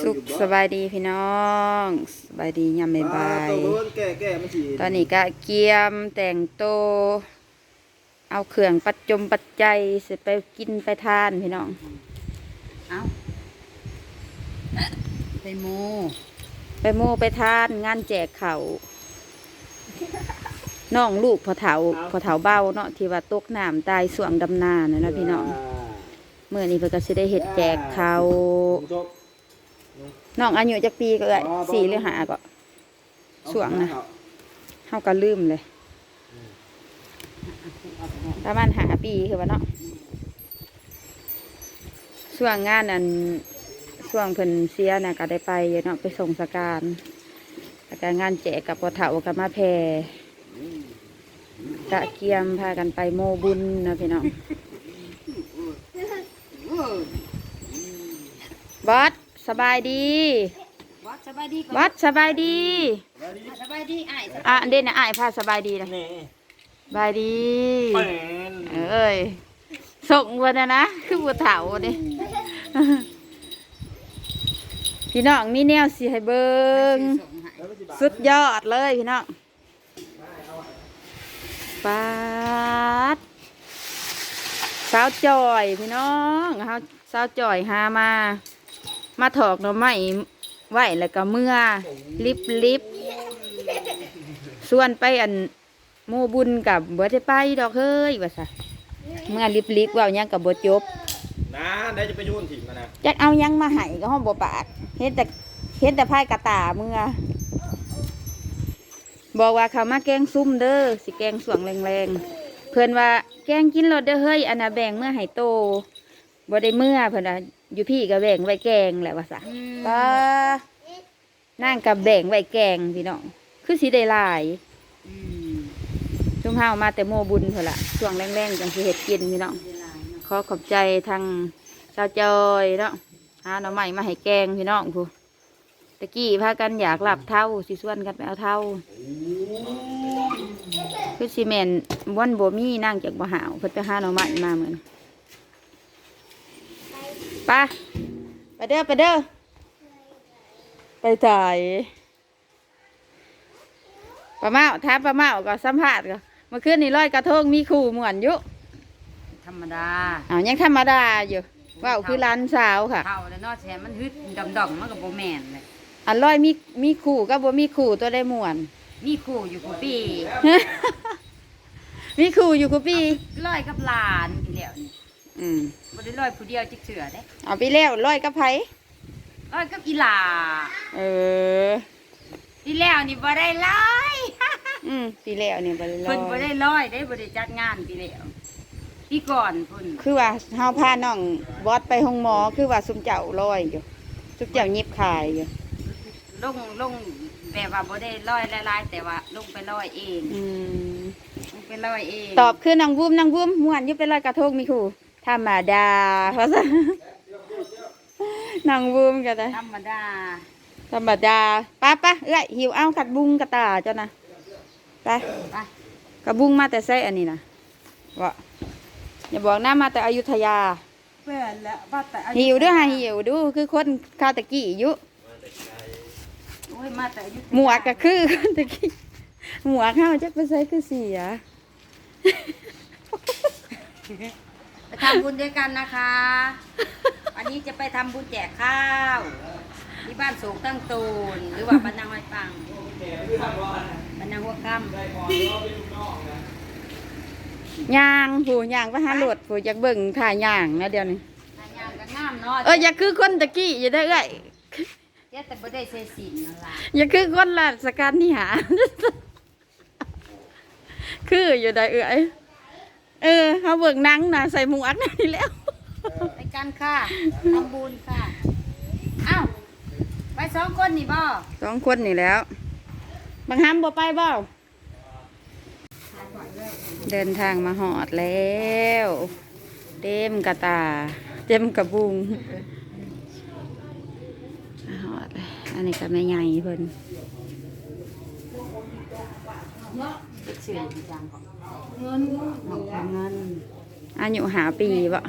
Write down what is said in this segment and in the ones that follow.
สุขสบายดีพี่น้องสบายดียามบ่ายบายตัวเบิ้นแก่แก่มันสีตอนนี้ก็เกียมแต่งโตวเอาเครื่องปัจจมปัจจัยเสร็จไปกินไปทานพี่น้อง เอาไปโม ไปโม่ไปทานงานแจกเขาวน้องลูกพอเถาพอเถาเบ้าเนาะที่ว่าตกน้ำตายส่วงดำนานะนะพี่น้องเมื่อนี้เพิ่นก็สิได้เฮ็ดแจกเขาวผมจบ น้องอายุจักปีก็เอ้ยสี่หรือห้าก็ส่วงนะเฮาก็ลืมเลย ประมาณหาปีคือว่าเนาะช่วงงานอันช่วงเพิ่นเสียนะก็ได้ไปอยู่เนาะไปส่งสการแล้วก็งานแจกกับปะเถากับมาแพรกะเกียมพากันไปโมบุญนะพี่น้องบอส สบายดีวัดสบายดีก่อนบอสสบายดีสบายดีอ้ายสบายอะอันเด่นนะอ้ายพาสบายดีเลยนี่สบายดีแป้นเอ้ยส่งวันนะนะคือบัวเถาดิพี่น้องมีแนวสิให้เบิงส่งให้สุดยอดเลยพี่น้องปาดสาวจอยพี่น้องเฮาสาวจอยหามา มาถอกหน่อไม้ไหวแล้วก็เมื่อลิบลิบส่วนไปอันโมบุญกับบ่ได้ไปดอกเฮ้ยว่าซะเมื่อลิบลิบเว่าหยังกับบ่จบนะได้จะไปยุ่นถิ่นมานะจักเอาหยังมาให้ก็ห้องบ่ปากเฮ็ดแต่เฮ็ดแต่พายกระตาเมื่อบอกว่าเขามาแกงซุ่มเด้อสิแกงสวงแรงๆ เพื่อนว่าแกงกินรสเด้อเฮ้ยอันน่ะแบ่งเมื่อให้โตบ่ได้เมื่อเพื่อนว่า อยู่พี่ก็แบ่งไว้แกงแหละว่าซะก็นั่งกับแบ่งไว้แกงพี่น้องคือสิได้หลายอืมจุ่มเฮามาแต่โมบุญเพิ่นละช่วงแรงๆจังสิเฮ็ดกินพี่น้องเวลาเนาะขอขอบใจทางชาวจอยเนาะหาหน่อไม้มาให้แกงพี่น้องผู้ตะกี้พากันอยากหลับเท่าสิส่วนกันไปเอาเท่าคือซีเมนวันโบมีนั่งจากบ่หาวเพิ่นไปหาหน่อไม้มาเหมือน ไปไปเด้อไปเด้อไปถ่ายป้าเมาถามป้าเมาก็สัมภาษณ์ก็เมื่อคืนนี้ลอยกระทงมีคู่ม่วนอยู่ธรรมดาอ้าวยังธรรมดาอยู่ว่าวคือร้านสาวค่ะเท่าแล้วเนาะแถมมันฮึดดำๆมันก็บ่แม่นเลยอันร้อยมีมีขู่ก็บ่มีขู่ตัวได้ม่วน มีคู่อยู่กูปีมีขู่อยู่กูปีลอยกับหลานอีแล้วนี่ อืมบ่ได้ลอยผู้เดียวจิกเสือเด้เอาไปแล้วร้อยกับไผลอยกับอีหลาเออที่แล้วนี่บ่ได้ลอยอืมปีแล้วเนี่ยบ่ได้ร้เพิ่นบ่อยได้ลอยได้บ่ได้จัดงานปีแล้วพี่ก่อนเพิ่นคือว่าเฮาพาน้องบอสไปห้องหมอคือว่าสุมเจ้าร้อยอยู่สุมเจ้ายิบขายอยู่ลงลงแบบว่าบ่ได้ลอยหลายๆแต่ว่าลงไปลอยเองอืมลงไปลอยเองตอบคือนางบุ้มนางบุ้มม่วนอยู่ไปลอยกระทงมีขู่ ธรรมดาเพราะซะนางบุ้มก็ได้ธรรมดา ธรรมดาป้าป้าเอ้ยหิวเอากัดบุงกระตาเจ้านะไปไปกระบุงมาแต่ไซอันนี้นะวะอย่าบอกนะมาแต่อยุธยาเปื่อนแล้วว่าแต่หิวด้วยฮะหิวดูคือคนคาตะกี้อยุโอ้ยมาแต่อายุหมวกก็คือคนตะกี้หมวกเข้าจักไปใส่คือเสีย ไปทำบุญด้วยกันนะคะ วันนี้จะไปทำบุญแจกข้าว ที่บ้านสูงตั้งตูน หรือว่าบ้านนางไอยปังบ้านนางหัวค่ยางผู้ยางไปหาโหลดผู้อยากเบิ่งถ่ายยางนะเดี๋ยวนี้ำทางยางก็งามเนาะเอออย่าคือคนตะกี้อย่าได้เอ้ยเดี๋ยวแต่บ่ได้เซสินนั่นล่ะอย่าคือคนราชการที่หา คืออยู่ได้เอ้ย เออเขาเบิ่งหนังนะใส่หมวกนี่แหล้วไปกันค่ะทำบุญค่ะเอ้าไปสองคนนี่บ่สองคนนี่แหล้วบางห้ามบ่ไปเบ้าเดินทางมาหอดแล้ว เต็มกระตา เต็มกระบุงมาหอดเลยอันนี้ก็แม่ใหญ่เพิ่นเสื่อมจังของ เงินเงินอายุหาปีบ่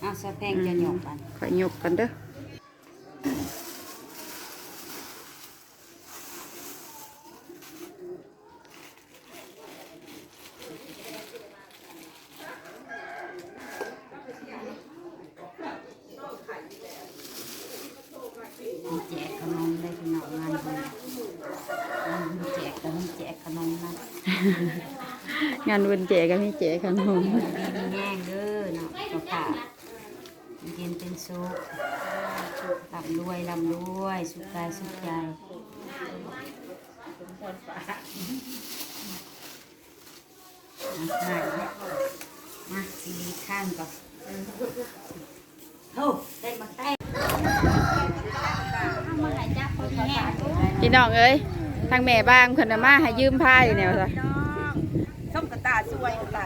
เอาสะแพงจะหยกกันขอยยกกันเด้อ มีแจกขนมได้พี่น้องงานบุญมีแจกก็มีแจกขนมนะ งานวันแจกก็มีแจกขนมดีมีแง่งเด้อเนาะก็ค่ะเย็นเป็นสุขลำรวยลำรวย สุขกายสุขใจมามาสีดีข้างก่อนโอ้ได้มาแต้เอามาให้จับคนแห้งพี่น้องเอ้ยทางแม่บ้างคนน่ะมาให้ยืมผ้าอยู่แนวซะส้มกระตาสวยกระตา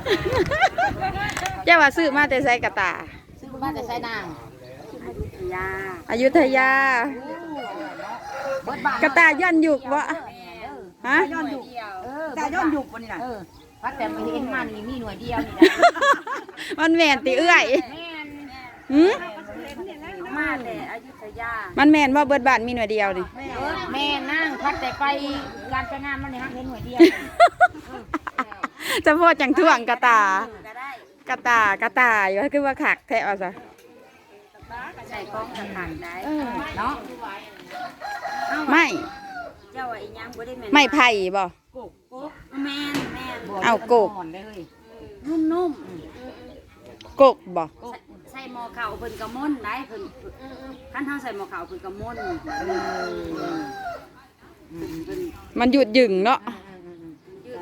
เจ้าว่าซื้อมาแต่ใส่กระตา ซื้อมาแต่ใส่นางยาอายุทยาเบิดบานกระตาย้อนยุกบ่ฮะย้อนยุกเออตาย้อนยุกวันนี้นะเออพัดแต่มาเห็นมานี่มีหน่วยเดียวนี่นะมันแม่นติเอื้อยแม่นหืมมาแต่อยุธยา มันแม่นว่าเบิดบ้านมีหน่วยเดียวนี่แม่นั่งพัดแต่ไปการไปงานมันเลยฮักเห็นหน่วยเดียว จะพูดจังท่วงกระตาก็ได้กระตากระตาอยู่คือว่าขักแท้เอาซะใส่กล้องกระถางได้เนาะไม่เจ้าว่าอีหยังบ่ได้แม่นไม่ไผ่บ่กกกกแม่นแม่นเอากกนุ่มกกบ่ๆใส่หม้อข้าวเพิ่นก็ม่นได้เพิ่นคันเฮาใส่หม้อข้าวเพิ่นก็ม่นเพิ่นมันหยุดหยึงเนาะ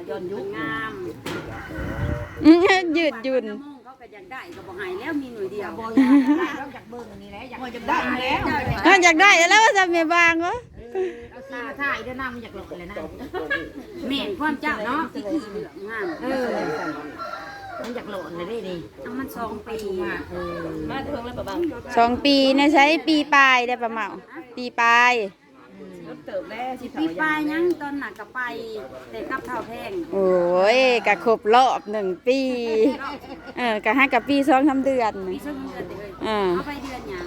ย้อนยุคงามอื้อยืดหยุ่นน้ำมงเขาก็อยากได้ก็บอกให้แล้วมีหน่วยเดียวมันจะได้อยู่แล้วเอ้าอยากได้แล้วจะแม่บางวะตาถ่ายด้วยน้ำมันอยากหลบเลยนะเม่นความเจ้าเนาะที่ขี้เหลืองงามเออมันอยากโหลดเลยได้ดิเอามันสองปีเออมาเทิงแล้วประบังสองปีในใช้ปีปลายได้ประมาณปีปลายรถ เติบแล้วสิปีปลายยังตอนหนักก็ไป แต่กับเท่าแพงโอ้ยกะครบรอบหนึ่งปีเออกะห้ากับปีสองทำเดือนมีสักเดือนเลยอ่าเอาไปเดือนหยัง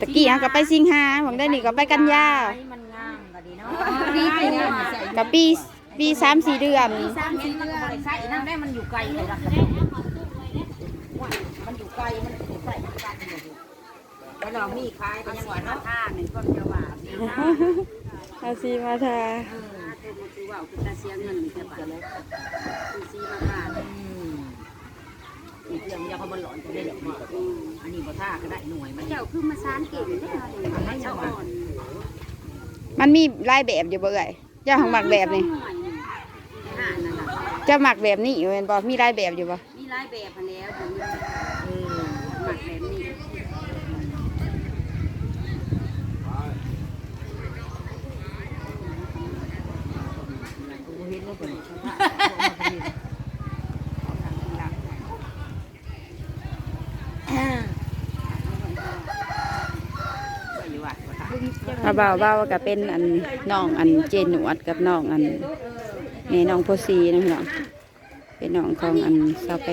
ตะกี้เขาก็ไปสิงหาหวังได้นี่ก็ไปกันยามันงามก็ดีเนาะปีปีเดือนกับปีปีสามสี่เดือนสามสี่เดือนใส่นั่งได้มันอยู่ไกลเลยล่ะมันอยู่ไกลมันใส่กันแล้วเรามีขายก็เอายังสีว่ามาเนาะท่าหนึ่งความเจ้าว่าสีมา อาซีมาทาเออเต็มคือว่าคือตาเสียเงินจะบาทคือสีมาท่าอืมอีกอย่างยังเขาบอลหลอนจะได้หรอกว่าอันนี้บ่ท่าก็ได้หน่วยมันเจ้าคือมาสานเก่งได้เลยให้เจ้าอ่อนมันมีหลายแบบอยู่บ่เอ่ยเจ้าของหมักแบบนี่ห่านนั่นน่ะเจ้าหมักแบบนี้อยู่เป็นบ่มีหลายแบบอยู่บ่มีหลายแบบพันแล้วถึง เออ หมักแบบนี้ กูเห็นแล้วเป็นอยู่วัดบ่ท่า มา บ่าวบ่าวก็เป็นอันน้องอันเจนหนวดกับน้องอันแม่น้องโพสีนะพี่น้องเป็นน้องของอันซาแป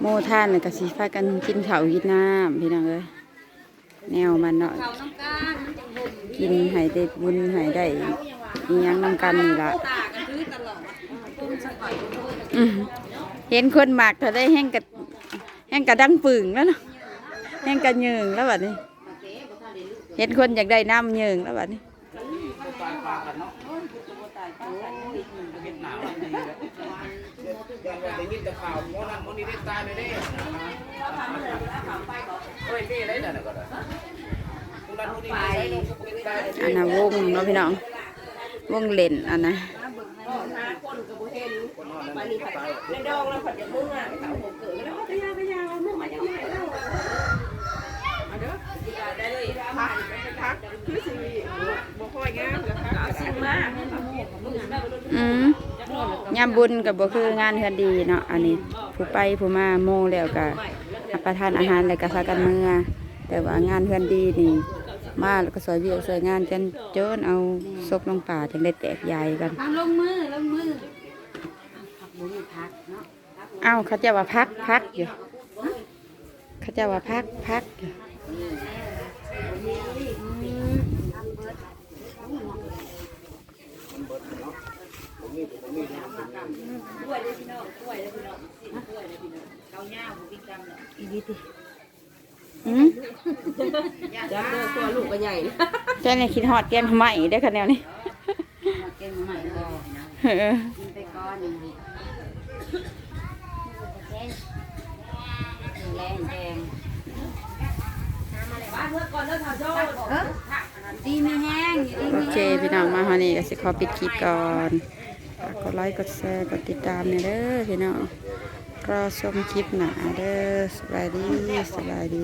โมท่านน่ะก็สิพากันกินข้าวกินน้ำพี่น้องเอ้ยแนวมันเนาะก้านห่มกินให้ได้บุญให้ได้ยังนำกันนี่ละ เห็นคนหมักเธอได้แห้งกับแห้งกระดังปึงแล้วเนาะแห้งกระยิงแล้วแบบนี้ เห็นคนอยากได้น้ำยิงแล้วแบบนี้อันนั้นวงเนาะพี่น้องวงเล่นอันนะ ในดองแล้วผัดอย่างมึงอะเขาหัวเกิดแล้วก็ยาก็ยาเมึงมาย่างไรแล้วมาเด้อได้เลยพักพักคือสิบ่ค่อยงามแล้วค่ะเอาสิมาอืมยามบุญกับบ่คืองานเฮือนดีเนาะอันนี้ผู้ไปผู้มาโมแล้วก็รัประทานอาหารแล้วก็พากันเมื่อแต่ว่างานเฮือนดีนี่มาแล้วก็สวยเวียกสวยงานกันจนเอาศพลงป่าจึงได้แตกใหญ่กันลงมือลงมือ เนาะเอ้าเขาเจะว่าพักพักอยู่เขาเจะว่าพักพักอยู่ทำเบิดมันเบิดเนาะผมมีกล้วยเลยพี่น้องกล้วยเลยพี่น้องกล้วยเลยพี่น้องเกาหน้าบุกิกรรมเลยอีวิติอืมจับเด้อตัวลูกก็ใหญ่นะเจ้าเนี่ยคิดฮอดแกงทำไมได้คะแนนนี้เก่งใหม่เลยเออกินไปก้อนหนึ่ง แรงแรงดีไม่แห้งโอเค พี่น้องมาฮอนี่ก็สิขอปิดคลิปก่อนฝากกดไลค์กดแชร์กดติดตามเนี่ยเด้อพี่น้องรอชมคลิปหนาเด้อสบายดีสบายดี